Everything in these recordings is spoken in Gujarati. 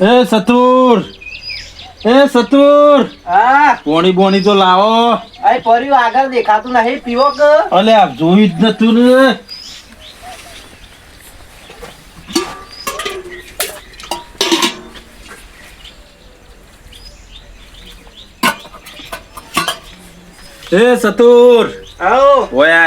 એ સતુર! એ સતુર! હા? પોણી બોણી તો લાવો. અહીં ફર્યું આગળ દેખાતું નહીં પીવો કે? અલે આ જોયું જ નતું ને? એ સતુર! આવો. ઓય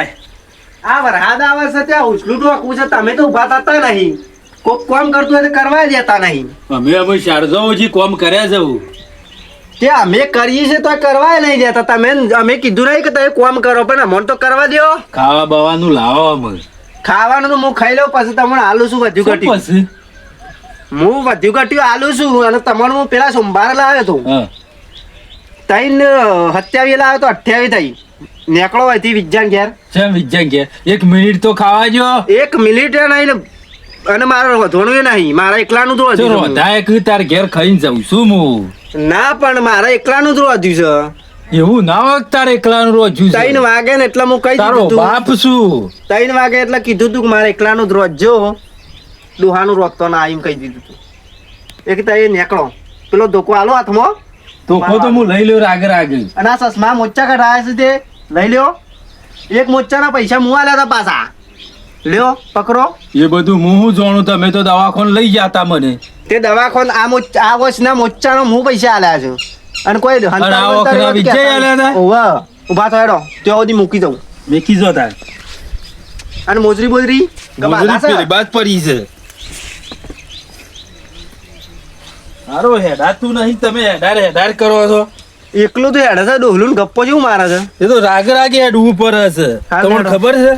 આ વરહાદ આવે છે ત્યાં ઉછલું ઢોકવું છે તમે તો ઊભા થતા નહીં. કોક કોમ કરતું હોય તો કરવા દેતા નહીં. અમે અમે શારદો હજી કોમ કર્યા જવું તે અમે કરીએ છીએ તો કરવા નહીં દેતા. તમે અમે કીધું નહીં કે તમે કોમ કરો પણ અમને તો કરવા દો ખાવા બાવાનું લાવો અમે. ખાવાનું તો હું ખાઈ લઉં પછી તમને આલુ છું વધ્યું શું ઘટ્યું? પછી? હું વધ્યું ઘટ્યું આલુ છું અને તમારું હું પેલા સોમવારે લાવ્યો હતો. તૈન સત્યાવીસ લાવ્યો તો અઠ્યાવીસ થઈ. નીકળો અહીંથી વિજ્ઞાન ઘેર. છે વિજ્ઞાન ઘેર? એક મિનિટ તો ખાવા જો એક મિનિટ નહીં અને મારે વધવાનું નહીં. મારા એકલાનું તો તો વધ્યું છે. રોધાએ તાર ઘેર ખાઈને જાઉં છું હું. ના પણ મારા એકલાનું જ વધ્યું છે. એવું ના હોય તારે એકલાનું રોજ્યું ત્રણ છે? વાગે ને એટલે હું કહી તારો દીધું તું. બાપ શું? ત્રણ વાગે એટલે કીધું તું કે મારે એકલાનું જ રોજજો દુહાનું રોજતો ના એમ કહી દીધું તું. એક તો એ નીકળો. પેલો ધોકો આલો હાથમાં. ધોકો તો હું લઈ લ્યો રાગ રાગ. અને આ સસમા મોચા કઢાયા છે તે. લઈ લ્યો. એક મોચાના પૈસા મું આલ્યા હતા પાછા. લ્યો પકડો. એ બધું હું હું જાણું તમે તો દવાખાને લઈ જતા મને. તે દવાખોન આ મોચ આ વર્ષના મોચાનો હું પૈસા આલ્યા છું. અને કોઈ ઊભા હતા? ઊભા થયો ત્યાં સુધી મૂકી દઉં. મૂકી જો તાર. અને મોજરી બોજરી? બાદ પડી છે. હારો હેડાતું નહીં તમે હેડાર હેડાર કરો છો. એકલું તો હેડે છે ડોહલું ગપ્પો જેવું મારે છે. એ તો રાગ રાગે હેડવું પર હશે તમને ખબર છે?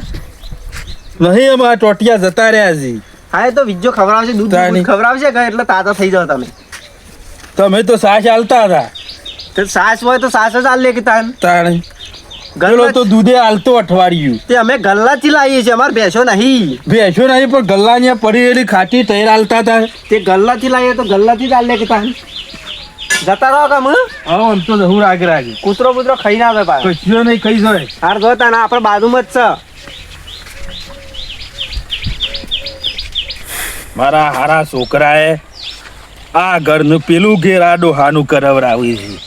નહીં આ ટોટિયા જતા રહ્યા છે હા એ તો બીજો ખવડાવશે દૂધ દૂધ ખવડાવશે કે એટલે તાતા થઈ જાવ તમે? તમે તો સાસ હાલતા હતા. તો સાસ હોય તો સાસ જ હાલે કે તાન? તાણે ગલ્લો તો દૂધે હાલતો અઠવાડિયું. તે અમે ગલ્લાથી લાવીએ છીએ અમારે બેસો નહીં. બેસો નહીં પણ ગલ્લા ત્યાં પડી રહેલી ખાટી તૈયાર હાલતા હતા. તે ગલ્લાથી લાવીએ તો ગલ્લાથી જ હાલે કે તાન? જતા રહો કામ હા? આમ તો હું રાગે રાગે કૂતરો બુતરો ખાઈ ના આવે પાછો. નહીં ખાઈ જાય. હાર જો તાના આપણે બાજુમાં જ છે. મારા હારા છોકરાએ આ ઘરનું પેલું ઘેર આ ડોહાનું કરાવરાવ્યું છે.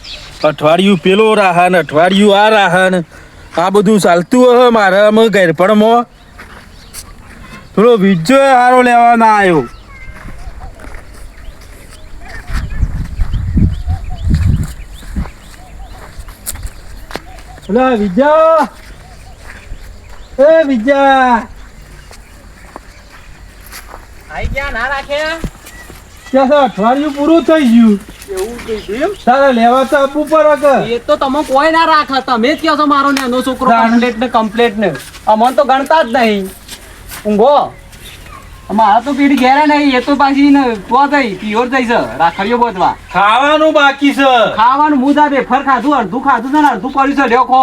અઠવાડિયું પેલો રાહન, અઠવાડિયું આ રાહન. આ બધું ચાલતું હોય મારે અમે ઘરપણમાં થોડો વિજય હારો લેવા ના આવ્યો વિજય. એ વિજય. આઈ ગયા ના રાખે? ત્યાં તો અઠવાડિયું પૂરું થઈ ગયું. એવું તારે લેવા તો આપવું પડે એ તો તમે કોઈ ના રાખે તમે જ કહો છો મારો નાનો છોકરો. કમ્પ્લેટ ને કમ્પ્લેટ ને. અમને તો ગણતા જ નહીં. ઊંઘો. અમારા તો પીડી ઘેરા નહીં એ તો પાછી ને તો થઈ પ્યોર થઈ છે રાખડીઓ બોધવા. ખાવાનું બાકી છે. ખાવાનું મુદા બે ફર ખાધું અડધું ખાધું છે ને અડધું કર્યું છે લ્યો ખો.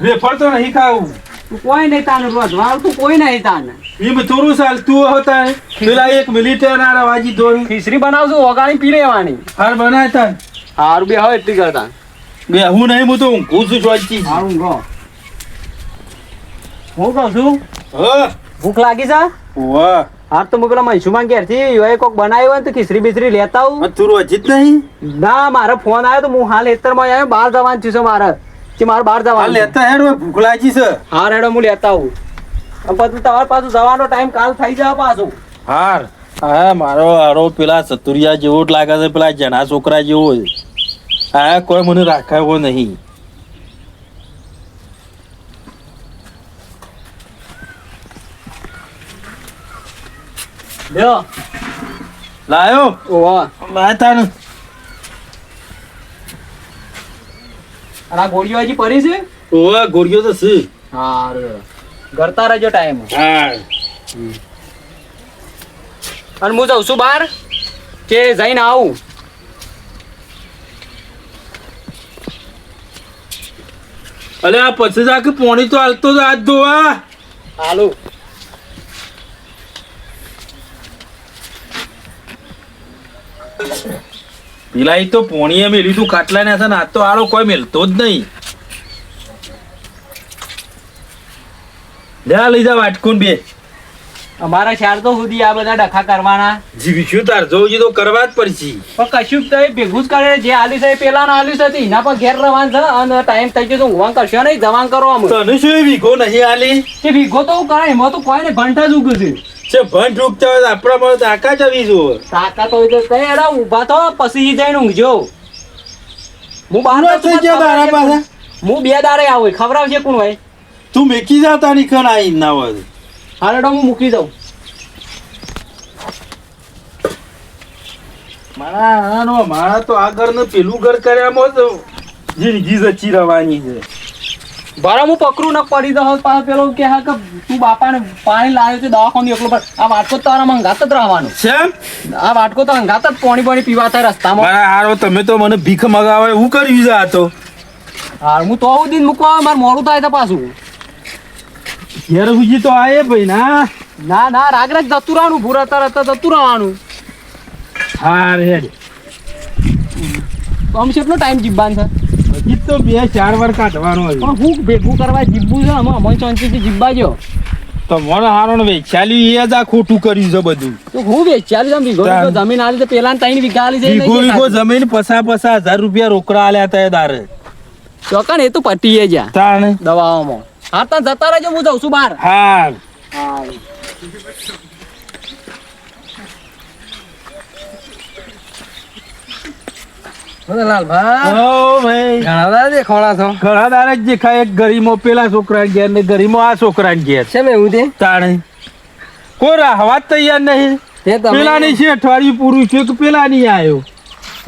વેફર તો નહીં ખાવું. કોઈ નહીં તાને રોધવા તું કોઈ નહીં તાને એમ થોડું ચાલતું હતા પેલા એક મિલિટર આ રવાજી ધોરી ખીચડી બનાવશું ઓગાળી પી લેવાની. હાર બનાવતા હારું બે હવે એટલી કરતા. બે હું નહીં હું તો ઊંઘું છું જોઈતી. હારું ગો હું કહું છું? હા? ભૂખ લાગી છે? વાહ હા તો હું પેલા ઘેરથી એ કોક બનાવ્યો હોય ને તો ખીચડી બીચડી લેતા આવું. તું રોજી જ નહીં? ના મારો ફોન આવ્યો તો હું હાલ ખેતરમાં આવ્યો બહાર જવાનું છે મારે. કે મારે બહાર જવાનું. લેતા હેડ ભૂખ લાગી છે. હા રેડો હું લેતા આવું. અને પછી તમારે પાછું જવાનો ટાઈમ કાલ થઈ જાય પાછું. હાર. હા મારો હારો પેલા સતુરિયા જેવો જ લાગે છે પેલા જણા છોકરા જેવો જ હા કોઈ મને રાખાયો નહીં. લ્યો. લાયો. ઓવા લાતા ને અને આ ગોળીઓ હજી પડી છે? ઓવા ગોળીઓ તો છે. હારું ગરતા રહેજો ટાઈમ હા. અને હું જાઉં છું બહાર કે જઈને આવું. અલે આ પછી જાકે પોણી તો હાલતો જ હાથ ધોવા હાલું. પેલા તો પોણીએ મેલ્યું તું ખાટલા ને છે ને આજ તો આળો કોઈ મેલતો જ નહીં. જા લઈ જા વાટકુન બે. અમારા શાર તો સુધી આ બધા ડખા કરવાના. જીવીશું તાર જોવું તો કરવા જ પડશે. પણ કશું તો એ ભેગું જ કરે જે આલી છે પેલા પેલા આલી છે એના પર ઘેર રવાન છે અને ટાઈમ થઈ ગયો તો હું કરશો નહીં જવાન કરો તને શું એ વીઘો નહીં આલી? એ ભીગો તો હું કરે એમાં તો કોઈ ને ઘંટા જ ઉગું છે છે ભણ ઢૂકતા હોય તો આપણા મળે તાકા આકાશ આવી જુઓ. તાકાત હોય તો કઈ એડા ઊભા તો પછી જઈને ઊંઘજો. હું બહાર થઈ ગયો તારા પાસે હું બે દારે આવું ખવડાવજે કોણ હોય? તું મેકી જા તારી કણ આવી ના હોય હાલડો હું મૂકી દઉં. મારા નો મારા તો આગળ પેલું ઘર કર્યામાં તો જિંદગી જચી રહેવાની છે. બરાબર હું પકડું ના પડી દઉં પાછો પેલો કે હા કે તું બાપાને પાણી લાવ્યો છે દવાખાનું એકલો પણ આ વાટકો તારા મંગાત જ રહેવાનું. છે આ વાટકો તો અંગાત જ પાણી પાણી પીવા થાય રસ્તામાં. હારો તમે તો મને ભીખ મગાવે હું કર્યું છે આ તો. હા હું તો આવું દિન મૂકવા મારે મોડું થાય તો પાછું. ઘેર હુજી તો આયે ભાઈ ના? ના ના રાગ રાગ જતું રહેવાનું ભૂરા તરત જતું રહેવાનું. હા રે આમ કેટલો ટાઈમ જીવવાનું છે? હજી તો બે ચાર વાર કાઢવાનો છે પણ હું ભેગું કરવા જીવવું છે અમે અમને શાંતિથી જીવવા જો તો મને હારો ને વેચાલી એ જ આ ખોટું કર્યું છે બધું. તો હું વેચાલી જમ વીઘો જમીન આલી તો પેલા ત્રણ વીઘા આલી છે વીઘો વીઘો જમીન પસા પસા હજાર રૂપિયા રોકડા આલ્યા તા એ દારે. ચોકન એ તો પટીએ જ્યાં તાણ દવાઓમાં. હા તાં જતા રહેજો હું જઉં છું બહાર. હા લાલભાઈ ઓ ભાઈ ઘણા બધા દેખોણા છો ઘણા દારે જ દેખાય એક ગરીમો પેલા છોકરા ઘેર ને ગરીમો આ છોકરા ઘેર છે મેં એવું તે તાણે કોઈ રાહવા તૈયાર નહીં. તે પેલા છે અઠવાડિયું પૂરું છે કે પેલા નહીં આવ્યો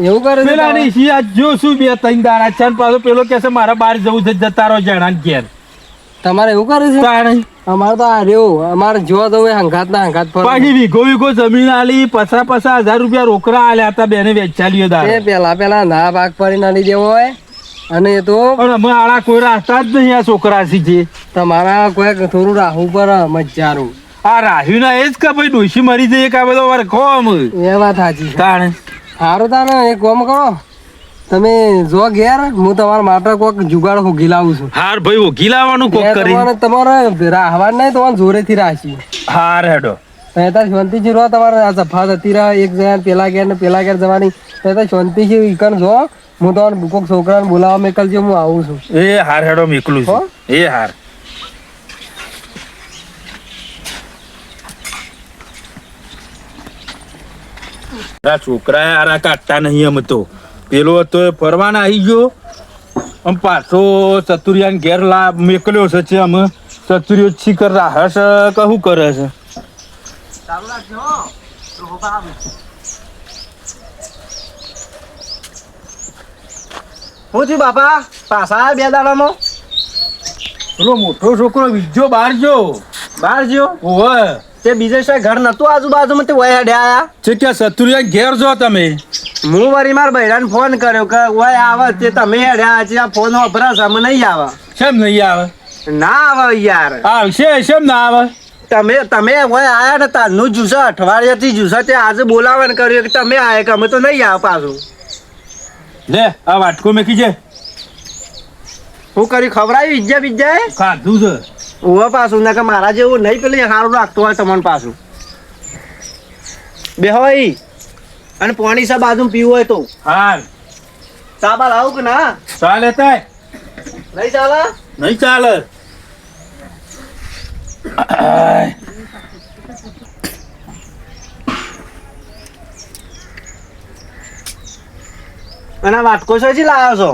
એવું કરે પેલા ની છે આજ જો શું બે ત્રણ દાડા છે પાછો પેલો કે છે મારા બહાર જવું છે જતા રહો જણા ઘેર. તમારે એવું કરે છે? તાણે. અમારે તો આ રહ્યો. અમારે જો તો હંગાત ના હંગાત પાછી વીઘો વીઘો જમીન આલી પચાસ પચાસ હજાર રૂપિયા રોકડા આલ્યા હતા બેને વેચાલ્યો દાડે. પેલા પેલા ના ભાગ પડી ના લીધે હોય. અને એ તો અમે આળા કોઈ રાખતા જ નહીં આ છોકરા છે તમારા કોઈ થોડું રાહું પર મજારું આ રાહ્યું ના એ જ કે ભાઈ ડોશી મરી જઈએ કે બધો વાર કોમ એ વાત સાચી તાણે. સારું તાને એક કોમ કરો. તમે જો ઘેર હું તમારા માટે કોક જુગાડ હોગી લાવું છું. હાર ભાઈ ઓઘી લાવવાનું કોક કરી. તમારે રાહવા નહીં તમારે જોરેથી રાશી હાર હેડો. ત્યાં શાંતિથી રહો તમારે આ જફા થતી રહે એક જણા પેલા ઘેર ને પેલા ઘેર જવાની. ત્યાં શાંતિથી ઈકન જો હું તમારે કોઈક છોકરાને બોલાવવા મેકલજો હું આવું છું. એ હાર હેડો મેકલું છું. એ હાર. છોકરા આરા કાઢતા નહીં અમે તો. પેલો હતો ફરવાના આવી ગયો. આમ પાછો ચતુરિયાન ઘેર લા મેકલ્યો છે છે આમ ચતુર્યો છી કર રાહે છે કે શું કરે છે? હું. છું બાપા? પાછા બે દાડામાં? પેલો મોટો છોકરો બીજો બહાર જો બહાર જ્યો ઓવે. તે બીજે સાહેબ ઘર નતું આજુબાજુમાં તે વયા આયા? છે કે સતુરિયા ઘેર જો તમે? હું વળી મારા બૈરાને ફોન કર્યો કે ઓય આવે તે તમે હેડ્યા છે આ ફોન વપરાશ અમે નહીં આવે. કેમ નહીં આવે? ના આવે યાર. આવશે કેમ ના આવે? તમે તમે ઓય આયા ને તારનું જ્યુસ અઠવાડિયાથી જુસા તે આજે બોલાવાનું કર્યું કે તમે આયા કે અમે તો નહીં આવે પાછું. લે આ વાટકો મેકી છે હું કર્યું ખવડાવ્યું બીજા બીજા ખાધું છે. ઓવા પાછું ના કે મારા જેવું નહીં પેલી સારું રાખતો હોય તમને પાછું. બે હોય અને પાણી સા બાજુ પીવું હોય તો. હાલ. સાબા લાવું કે ના? ચાલે તે. નહીં ચાલે? નહીં ચાલે. અને વાટકો છે લાવ્યો છો?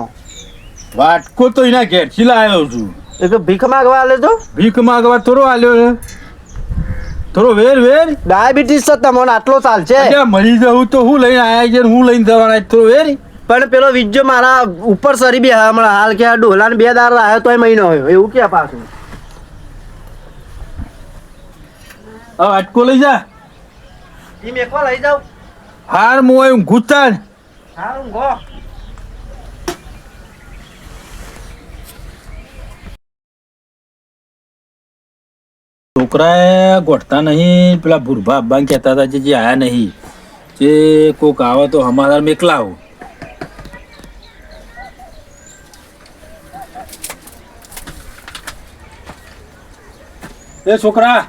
વાટકો તો એના ઘેરથી લાવ્યો છું. એ તો ભીખ માગવા આલે તો? ભીખ માગવા થોડો આલ્યો છે. થોડો વેર વેર. ડાયાબિટીસ છે તમને આટલો ચાલશે. મરી જવું તો હું લઈને આયા છે હું લઈને જવાના થોડો વેર. પણ પેલો વીજો મારા ઉપર સરી બે હમણાં. હાલ કે ડોલા બે દાર આવ્યો તોય મહિનો હોય એવું કે પાછું. હવે અટકો લઈ જા. ઈ મેકવા લઈ જાવ હાર હું અહીં હાર ઊંઘો છોકરાએ ગોઠતા નહીં. પેલા ભૂરભા અબ્બાને કહેતા હતા જે જે આયા નહીં. જે કોક આવે તો હમારા મેકલાવો. એ છોકરા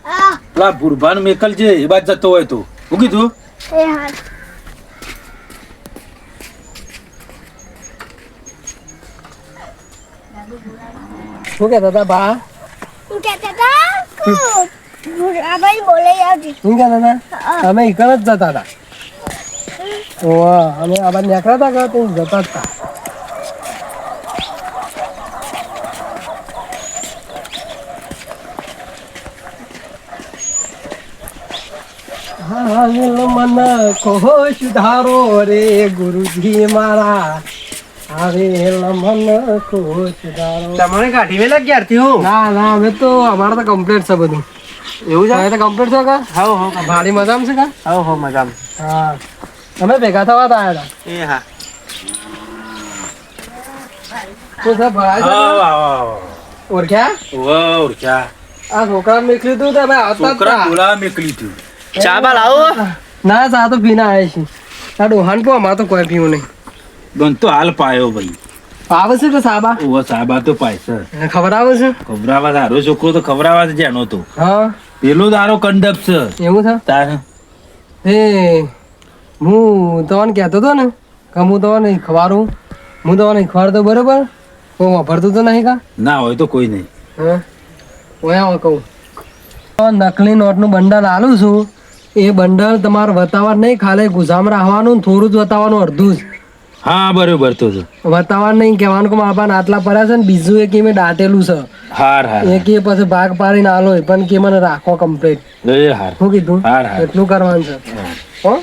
પેલા ભૂરભાન મેકલ છે એ બાદ જતો હોય તો. હું કીધું? શું કહેતા હતા બા? અમે આ બાજુ નીકળ્યા હતા કે તો જતા જ હતા હા મન કહો સુધારો રે ગુરુજી મારા આવે મન કહો સુધારો તમારે કાઢી મેલા ક્યારથી હું. ના ના અમે તો અમારે તો કમ્પ્લેટ છે બધું. એવું છે? હવે તો કમ્પ્લેટ છે કા? હાવ ભાડી મજામાં છે કા? મજામાં. હા. તમે ભેગા થવા તો આવ્યા એ હા. હતા તો છે આવો? આવો, આવો. ઓળખ્યા? વાહ, ઓળખ્યા. આ છોકરા તું આવતા. મેકલી તું. ચા બા લાવો ના ચા તો પીને આવ્યા છીએ. આ ડોહાન પો અમારે તો કોઈ પીવું નહીં. ગન તો હાલ પાયો ભાઈ. આવે છે કે સાબા? ઓ સાબા તો પાય છે. ખબર આવે છે? ખબરાવા તારો છોકરો તો ખબરાવા જેનો તો. હા. પેલો તારો કંડપ છે. એવું છે? તાર. એ હું તમને કહેતો હતો ને કે હું તમને ખવારું. હું તમને ખવાડતો બરોબર? હું વાપરતો તો નહીં કા? ના હોય તો કોઈ નહીં. હા? ઓયા હું કહું. નકલી નોટનું બંડલ આલું છું. એ બંડલ તમારે વતાવવા નહીં ખાલી ગુજામ રાખવાનું થોડું જ વતાવવાનું અડધું જ. હા બરોબર તો. વતાવવાનું નહીં કહેવાનું કે મારા આટલા પડ્યા છે ને બીજું એક મેં દાટેલું છે. હાર હાર એક એ પછી ભાગ પાડીને આલો પણ કે મને રાખો કમ્પ્લીટ એ હાર. શું કીધું? હાર હાર. એટલું કરવાનું છે. હો?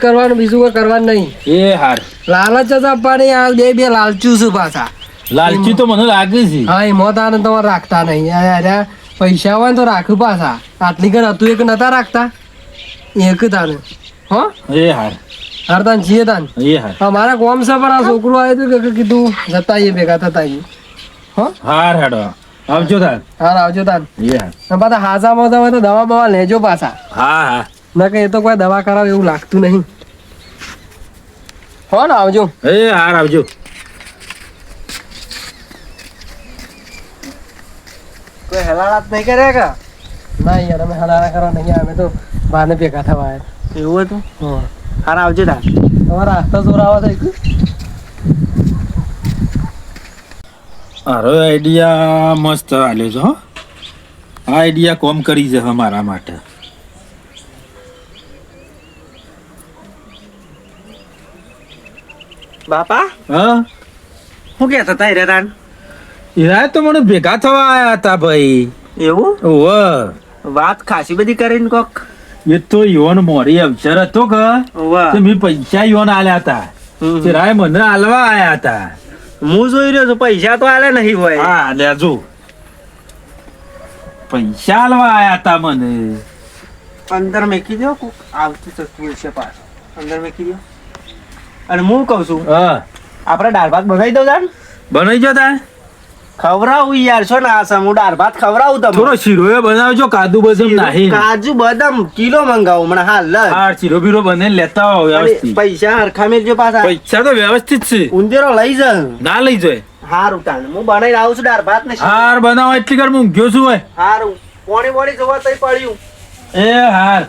કરવાનું બીજું કોઈ કરવાનું નહીં. એ હાર. લાલચ જ આપવાની આ બે બે લાલચું છું પાછા. લાલચી તો મને લાગે છે. હા એમાં તારે તમારે રાખતા નહીં. અરે પૈસા હોય ને તો રાખું પાછા. આટલી ઘર હતું એક નતા રાખતા? એક તારે. હો? એ હાર. હાર તાન છીએ તાન કોમ છે પણ આ છોકરું આવ્યું હતું કે કીધું જતા આવીએ ભેગા થતા આવીએ હાર હેડો. આવજો તાર. હાર આવજો તાન પાછા હાજા મોજા હોય તો દવા બવા લેજો પાછા. હા હા. ના કે એ તો કોઈ દવા કરાવ એવું લાગતું નહીં. હો ને આવજો. એ હાર આવજો. કોઈ હેલાળાત નહીં કર્યા કા? ના યાર અમે હલારા કરવા નહીં. અમે તો બાને ભેગા થવા આવ્યા એવું હતું હા. હારા આવજો તાર. તમારા આસ્તા જોર આવા મારો આઈડિયા મસ્ત આલ્યો છે હો. આ આઈડિયા કોમ કરી છે અમારા માટે. બાપા? હા? શું કહેતા હતા તાઈ તાન એરા તો મને ભેગા થવા આયા હતા ભાઈ. એવું? ઓહ. વાત ખાસી બધી કરીને કોક. એ તો યોન મોરી અવસર હતો કે મેં પૈસા યોન આલ્યા હતા. તે રાય મને આલવા આયા હતા. હું જોઈ રહ્યો છું પૈસા તો આલે નહીં હોય. હા લેજો પૈસા આલવા આયા હતા મને. અંદર મેકી દો કોક આવતું સસ્તું છે પાછું. અંદર મેકી દો અને હું કહું છું હા. આપણે દાળ ભાત બનાવી દો જાન બનાવી જો તાર? ખવડાવું યાર છો ને આ સમુડાર ભાત ખવડાવું થોડો તમને શીરો બનાવજો કાદુ બદામ નાહી કાજુ બદામ કિલો મંગાવું મને હાલ લ. હા શીરો બીરો બને લેતા આવો વ્યવસ્થિત. પૈસા હરખા મેલજો પાછા. પૈસા તો વ્યવસ્થિત છે. ઉંદેરો લઈ જ. ના લઈ જાય. હારું તાણ હું બનાવી આવું છું દાળ ભાત ને હાર બનાવો એટલી કર હું ગયો છું હોય હારું. પોણી પોણી જોવા તઈ પડ્યું. એ હાર.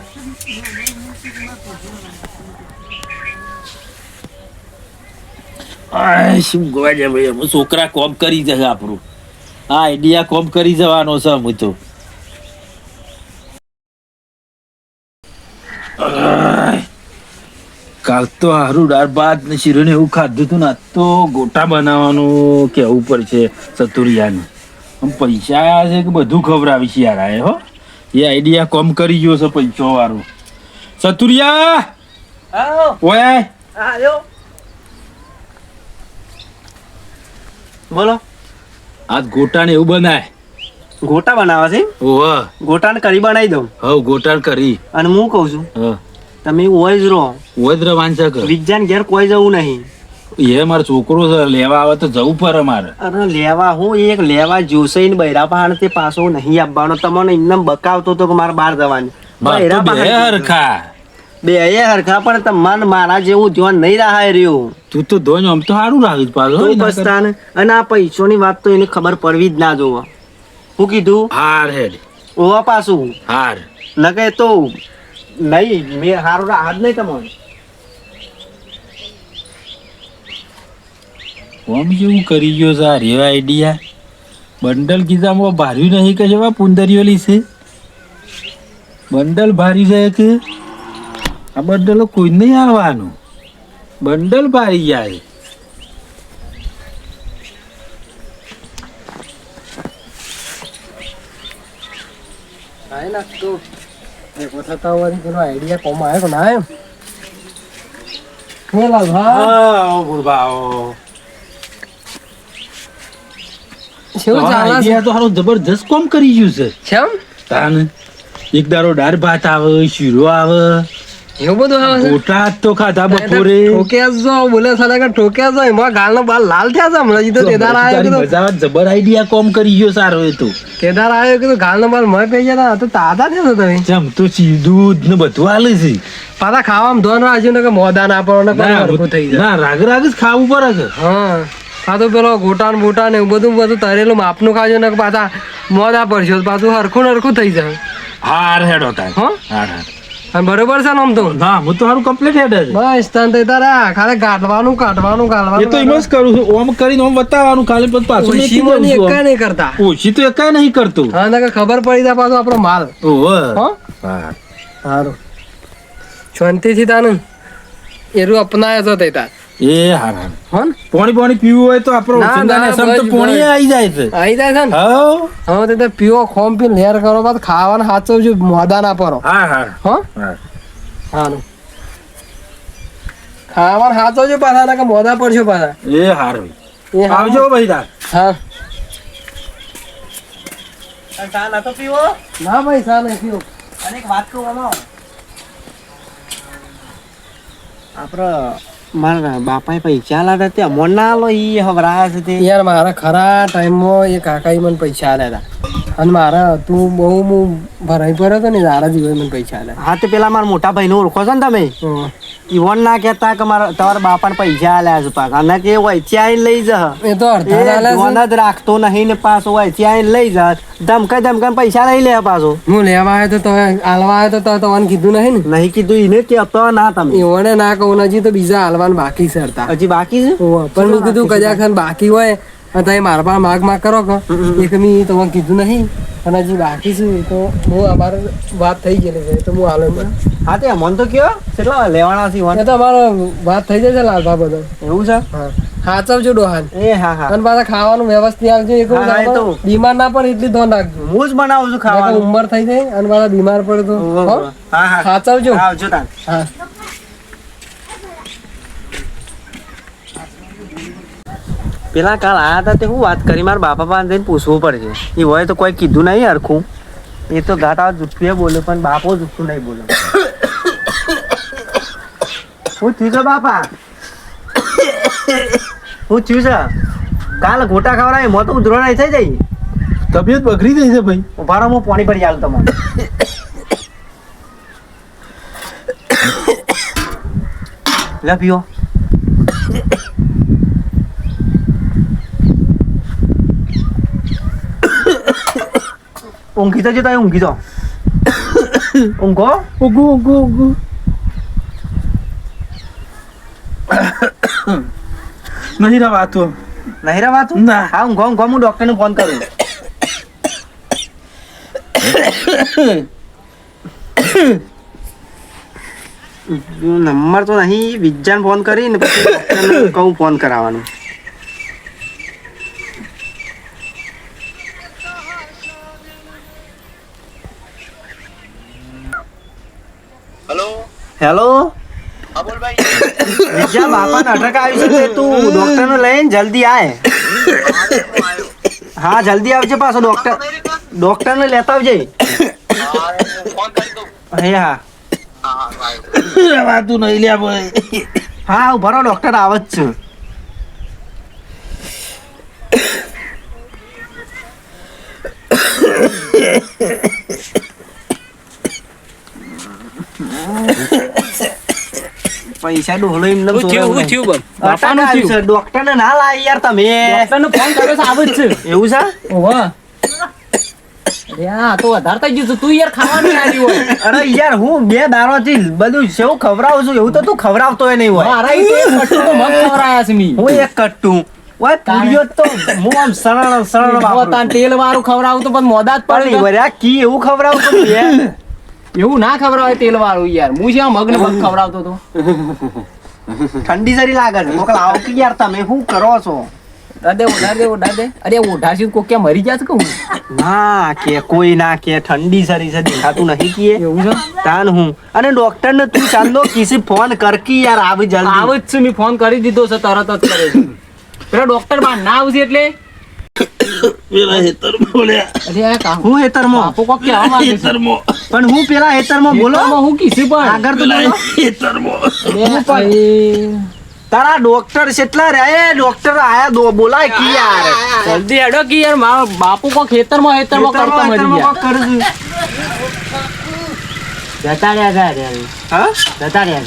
શું ગોવા છે ભાઈ? છોકરા કોમ કરી જશે આપણું. આ આઈડિયા કોમ કરી જવાનો છે હું તો. કાલ તો હારું દાળ ભાત ને શીરો ને એવું ખાધું હતું ને તો ગોટા બનાવવાનું કેવું પડશે ચતુરિયાનું. આમ પૈસા છે કે બધું ખવડાવી છે યાર આ હો. એ આઈડિયા કોમ કરી ગયો છે પૈસો વાળો ચતુરિયા ઓય! આયો. બોલો. આજ ગોટા ને એવું બનાય. ગોટા બનાવે છે? ઓહ. ગોટાને કરી બનાવી દઉં. હવ ગોટા કરી. અને હું કહું છું હ. તમે ઓય જ રહો. વદ્ર વાંચા કર વિજ્ઞાન ઘેર કોઈ જવું નહીં. એ મારો છોકરો છે લેવા આવે તો જવું પડે મારે. અરે લેવા હું એક લેવા જોશે ને બૈરા પહાડ તે પાછો નહીં આપવાનો. તમને એમને બકાવતો તો કે મારે બહાર જવાનું. બૈરા હરખા. બે એ હરખા પણ તમને મારા જેવું ધ્યાન નહીં રાહાય રહ્યું. તું તો ધોન આમ તો સારું રાખ્યું પાછો તો એના બસ કરતા. તાને અને આ પૈસોની વાત તો એને ખબર પડવી જ ના જોવો. હું કીધું? હાર હે ઓવા પાછું. હાર. ન કે તો નહીં મેં હારું જ નહીં તમને કોમ જેવું કરી ગયો છે આ રેવા આઈડિયા. બંડલ કીધામાં ભાર્યું નહીં કે જેવા પુંદરીઓ છે? બંડલ ભારી છે કે આ બંડલો કોઈ નહીં આવવાનું બંડલ ભારી જાય. જબરજસ્ત કોમ કરી ગયું છે. એક દારો દાળ ભાત આવે શીરો આવે. એવું બધું આવે છે? ગોટા તો ખાધા બપોરે ઠોક્યા જો બોલે સાલા કે ઠોક્યા જો એમાં ગાલનો બાલ લાલ થયા છે હમણાં ઈ તો આવ્યો કીધું. મજા જબર આઈડિયા કોમ કરી ગયો સારો એ તો. કેદાર આવ્યો કીધું ગાલનો બાલ મય પઈ ગયા તા, તો તાતા થયા તમે? ચમ તો દૂધ ને બધું હાલે છે. પાછા ખાવામાં ધોન ને કે મોદા ના પડો ને થઈ જાય. ના રાગ રાગ જ ખાવું પડે છે. હા. આ તો પેલો ગોટા ને એવું બધું બધું તરેલું માપનું ખાજો ને પાછા મોદા પડશે પાછું હરખું ને હરખું થઈ જાય. હાર હેડો થાય હો? હાર હાર. અને બરોબર છે ને આમ તો? હા હું તો હારું કમ્પ્લીટ હેડ છે બસ તન તે તારા ખાલી ખાલી કાઢવાનું કાઢવાનું એ તો એમ જ કરું છું. ઓમ કરીને ઓમ બતાવવાનું ખાલી પછી પાછું મેકી દઉં ઓછીમાંની છું. નહીં કરતા. ઓછી તો એકા નહીં કરતું. હા ને ખબર પડી જાય પાછો આપણો માલ. ઓહો. હો? હાર. શાંતિથી તાને. એરું અપનાય તો તે તાર. એ હાર હાર. હો ને પાણી પાણી પીવું હોય તો આપણો ના, સમ તો પાણી આવી જાય છે. આવી જાય છે ને. હા તે તો પીવો ખોમ પી લેર કરો બાદ ખાવાનું સાચવજો મોદા ના પરો હા હા હો? હા હાનું ખાવાનું જો પાછા ના કે મોદા પડશો પાછા. એ હાર. આવજો ભાઈ તાર. હા ચા નતો પીવો? ના ભાઈ સા નહીં પીવો. અને એક વાત કહું આમાં. આપણે મારા બાપાએ પૈસા લાવ્યા તે અમોન ના આલો ઈ હવરાયા છે તે યાર મારા ખરા ટાઈમમાં એ કાકાએ મને પૈસા આલ્યા હતા. અને મારા તું બહુ હું ભરાઈ પડ્યો હતો ને તારા જીવે મને પૈસા આલ્યા. હા તે પેલા મારા મોટા ભાઈને ઓળખો છો ને તમે. ઈવન ના કહેતા કે મારા તમારા બાપાને પૈસા આલ્યા છે પાછા. અને કે વૈચી આવીને લઈ જા. એ તો અડધા જ રાખતો નહીં ને પાછો વૈચી આવીને લઈ જા. ધમકા ધમકા પૈસા લઈ લે પાછો. હું લેવા આવ્યો તો તમે હાલવા આવ્યો તો તમને કીધું નહીં ને? નહીં કીધું એને કહેતો ના તમે. એવોને ના કહું હજી તો બીજા હાલવાનું બાકી છે હજી બાકી છે? પણ મેં કીધું કદાચ ખાન બાકી હોય તો તમે મારા પાસે માગ માગ કરો કે? એક મેં તમને કીધું નહીં. અને હજુ બાકી છે તો હું અમારે વાત થઈ ગયેલી છે તો હું હાલ હા તે મન તો કયો કેટલા લેવાના છે એ તો અમારો વાત થઈ જશે લાલભા બધો. એવું છે? હા. સાચવજો ડોહાન. એ હા હા. અને પાછા ખાવાનું વ્યવસ્થિત આવજો એક. બીમાર ના પડે એટલી ધોન રાખજો. હું જ બનાવું છું ખાવાનું. ઉંમર થઈ જાય અને પાછા બીમાર પડે તો. હા? હા સાચવજો આવજો તાન. હા. પેલા કાલ આયા હતા તે હું વાત કરી મારા બાપા પાસે જઈને પૂછવું પડશે. એ હોય તો કોઈ કીધું નહીં હરખું. એ તો ગાટા જુઠ્ઠું બોલ્યો પણ બાપો જુઠ્ઠું નહીં બોલ્યો હું થયું છે બાપા? હું થયું છે? કાલ ગોટા ખવડાય મોં તો ઉધરો નહીં થઈ જાય. તબિયત બગડી ગઈ છે ભાઈ. ઉભારો હું પાણી પડી આવું તમારે લે પીઓ. ઊંઘી તો જતા ઊંઘી તો ઊંઘો ઉગુ ઉગુ ઉગુ નહીં રવાતું નહીં રવાતું ના. હા ઊંઘો ઊંઘો હું ડોક્ટરને ફોન કરું નંબર તો નહીં વિજ્ઞાન ફોન કરીને પછી કહું ફોન કરાવવાનું હેલો વિજ્ઞાન બાપા નાટક આવ્યું છે તું ડોક્ટર ને લઈને જલ્દી આય. હા જલ્દી આવજે પાછો ડોક્ટર ડોક્ટર ને લેતા આવજે. હે. હા રવાતું નહીં લ્યા ભાઈ. હા ઊભા રહો ડોક્ટર આવે જ છે. પૈસા ડોહલો એમને હું થયું? હું થયું બમ બાપાનું થયું? ડોક્ટર ને ના લાય યાર તમે. ડોક્ટરનો ફોન કર્યો છે આવે છે. એવું છે? ઓવા આ તો વધારે ગયું તું યાર ખાવાની આલી હોય. અરે યાર હું બે દારોથી બધું સેવ ખવડાવું છું એવું તો તું ખવડાવતો નહીં હોય. મારા તો એક કટ્ટુ તો મગ ખવડાયા છે મી. હું એક કટ્ટું. ઓય પૂરીઓ તો હું આમ સરળ સરળ તેલ વાળું ખવડાવું તો પણ મોદા જ પડે વર્યા કી એવું ખવડાવું તો એવું ના ખવડાવે તેલ વાળું યાર. હું જ્યાં મગ્ન મગ ખવડાવતો હતો ઠંડી જરી લાગે છે. મોકલ આવો કે યાર તમે શું કરો છો? દાદે ઓઢા દે ઓઢા દે. અરે ઓઢા છે કોઈ ક્યાં મરી છે કે હું? ના કે કોઈ ના કે ઠંડી સરી છે દેખાતું નહીં કીએ એવું છે? તાન હું. અને ડોક્ટર ને તું ચાંદો કિસી ફોન કર કી યાર આવી જલ્દી. આવ જ છે મેં ફોન કરી દીધો છે તરત જ કરે છે. પેલા ડોક્ટર બહાર ના આવશે એટલે? પેલા હેતર બોલ્યા. અરે કા હું હેતરમાં? બાપુ કોક કે આવા હેતરમાં. પણ હું પેલા હેતરમાં બોલો? હું કીધું પણ. આગળ તો બોલો. હેતરમાં. તારા ડોક્ટર કેટલા રે એ ડોક્ટર આયા દો બોલાય કી યાર. જલ્દી એડો કે યાર મારો બાપુ કોક ખેતરમાં ખેતરમાં કરતો હેતરમાં- મરી હેતરમાં ગયા. જતા રહ્યા આજે. હા? જતા રહ્યા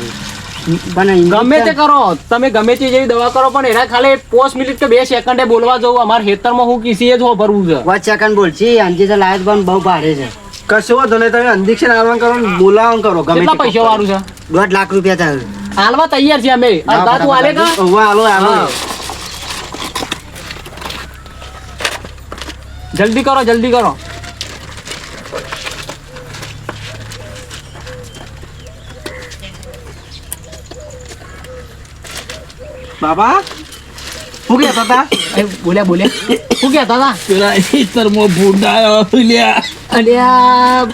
ગમે તે કરો તમે ગમે તે જેવી દવા કરો પણ એના ખાલી પોસ્ટ મિનિટ કે બે સેકન્ડે બોલવા જવું. અમારે ખેતરમાં હું કિસી જ ભરવું છે. વાત સેકન્ડ બોલছি અંજી તો લાયત પણ બહુ ભારે છે. કશો વાંધો નહીં તમે અંદિક્ષણ આવવાનું કરો ને કરો ગમે કેટલા પૈસા વાળું છે? દોઢ લાખ રૂપિયા થાય હાલવા તૈયાર છે અમે. અડધા તું હાલે કા? હાલો જલ્દી કરો જલ્દી કરો. બાબા? શું કહેતા હતા એ બોલ્યા બોલ્યા. શું કહેતા હતા પેલા હેતરમાં ભૂંડાયો લ્યા અલ્યા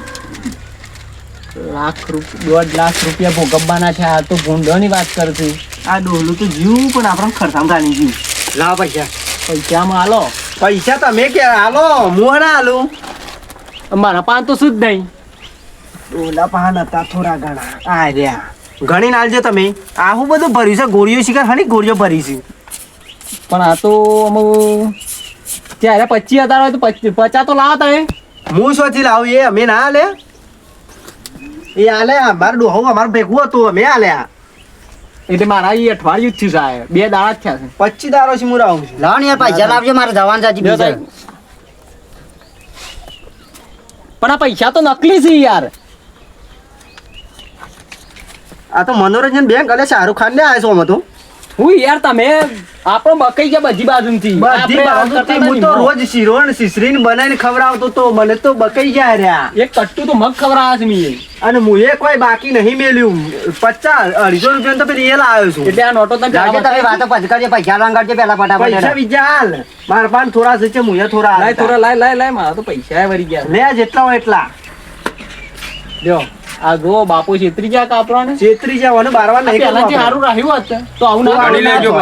લાખ રૂપિયા દોઢ લાખ રૂપિયા ભોગવવાના છે. આ તો ભૂંડોની વાત કરું છું આ ડોલું તો જીવ પણ આપણે ખર્ચામાં ગાલી જીવ. લા પૈસા. પૈસામાં હાલો. પૈસા તમે કે હાલો હું ના હાલું. મારા પાન તો શુદ્ધ નહીં. ડોલા પાન હતા થોડા ઘણા. આ રહ્યા. ગણી નાલજો તમે. આ હું બધું ભર્યું છે ગોળીઓ શિકાર હણી ગોળીઓ ભરી છે. પણ આ તો અમુક ત્યારે પચીસ હજાર હોય તો પચ- પચાસ તો લાવો તમે હું સોચી લાવું? એ અમે ના હાલે એ આલે અમારે ડોહું અમારું ભેગું હતું અમે હાલ્યા એટલે મારા એ અઠવાડિયું જ થયું સાહેબ બે દાડા જ થયા છે. પચીસ દાડો છે હું રાહું છું. લાવ ને યાર પૈસા લાવજો મારે જવાનું સાચી સાહેબ. પણ આ પૈસા તો નકલી છે યાર. આ તો મનોરંજન બેંક અને શાહરુખ ખાન ને આવ્યો અમે તો. હું યાર તમે આપણો બકાઈ ગયા બધી બાજુથી. બધી બાજુથી હું તો. રોજ શીરોણ શીસરીને બનાવીને ખવડાવતો તો મને તો બકાઈ ગયા રહ્યા. એક કટ્ટુ તો મગ ખવડાવે છે મીએ. અને હું એ કોઈ બાકી નહીં મેલ્યું. પચાસ અઢીસો રૂપિયા તો પેલી એ લાવ્યો છું. એટલે આ નોટો તમે લાવજો તમે વાતો પછી કરજો પૈસા લાંગાડજે પેલા પૈસા ફટાફટ બીજા હાલ. મારા પાન થોડા છે છે એ થોડા લાય થોડા લાય લાય લાય મારા તો પૈસા વરી ગયા. લે જેટલા હોય એટલા. લ્યો. આ જો બાપુ છેતરી ગયા કાપરાને છેતરી જવાનું બારવા નહીં સારું રાખ્યું હોત તો. આવું ના કાઢી લેજો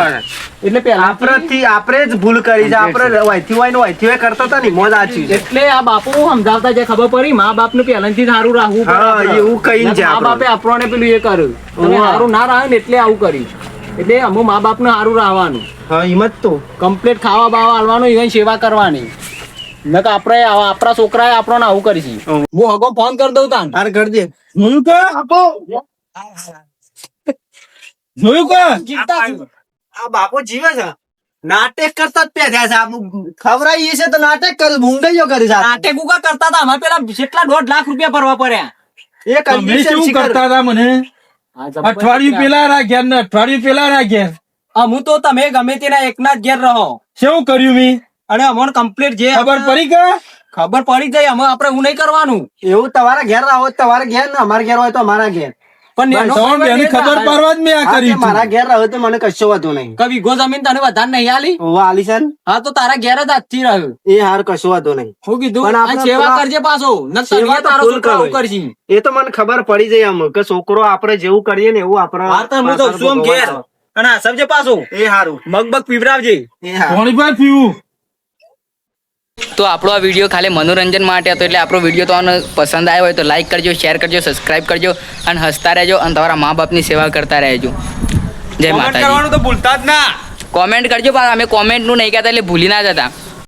એટલે પેલા આપણાથી આપણે જ ભૂલ કરી છે. આપણે વહીથી હોય ને વહીથી હોય કરતા હતા ને મોજ આચી એટલે આ બાપુ સમજાવતા જે ખબર પડી મા બાપનું પહેલાથી સારું રાખવું પડે હા, એવું કહીને છે મા બાપે આપણને પેલું એ કર્યું. તમે હા. સારું ના રાહ ને એટલે આવું કર્યું એટલે અમુક મા બાપ ને સારું રાહવાનું. હા હિંમત તો. કમ્પ્લીટ ખાવા બાવા હાલવાનું ઇવન સેવા કરવાની. નકર આપણે આપણા છોકરાએ આપણને આવું કરી છે. હું હગો ફોન કરી દઉં તાન. તાર કરી દે. જોયું આપો? જોયું કા? આ બાપો જીવે છે. નાટક કરતા જ પેધ્યા છે. આ ખવડાવીએ છે તો નાટક કરે મુંગઈઓ કરી છે. આ. નાટક ઉકા કરતા હતા. અમારે પેલા કેટલા દોઢ લાખ રૂપિયા ભરવા પડ્યા. એક તમે શું કરતા હતા મને? અઠવાડિયું પેલા રાખ્યા ને અઠવાડિયું પેલા રાખ્યા. અમુ તો તમે ગમે તેના એકના જ ઘેર રહો. શું કર્યું મી? અને અમને કમ્પ્લીટ જે ખબર પડી કે ખબર પડી જાય અમે આપણે હું નહીં કરવાનું. એવું તમારા ઘેર રહો તમારા ઘેર ને અમારા ઘેર હોય તો અમારા ઘેર. પણ ખબર ના જ મેં આ હા, તે કરી મારા ઘેર રહો તો મને કશો વાંધો નહીં. કે વીઘો જમીન તને વધારે નહીં આલી? ઓવા આલીશાન હા તો તારા ઘેર જ આજથી રહ્યું. એ હાર કશો વાંધો નહીં. હું કીધું પણ સેવા કરજે પાછો. ન સેવા તારો છોકરો આવું એ તો મને ખબર પડી જાય આમ કે છોકરો આપણે જેવું કરીએ ને એવું આપણે હા તો હું તો છું ઘેર? અને સમજે પાછો? એ હારું. મગબગ પીવડાવજે. એ હારું. પીવું? તો આપણો આ વીડિયો ખાલી મનોરંજન માટે હતો એટલે આપણો વીડિયો તમને પસંદ આવ્યો હોય તો લાઈક કરજો શેર કરજો સબસ્ક્રાઈબ કરજો અને હસતા રહેજો અને તમારા મા બાપની સેવા કરતા રહેજો. જય માતાજી. તો ભૂલતા જ ના. કોમેન્ટ કરજો પણ અમે કોમેન્ટનું નહીં કહેતા એટલે ભૂલી ના જતા.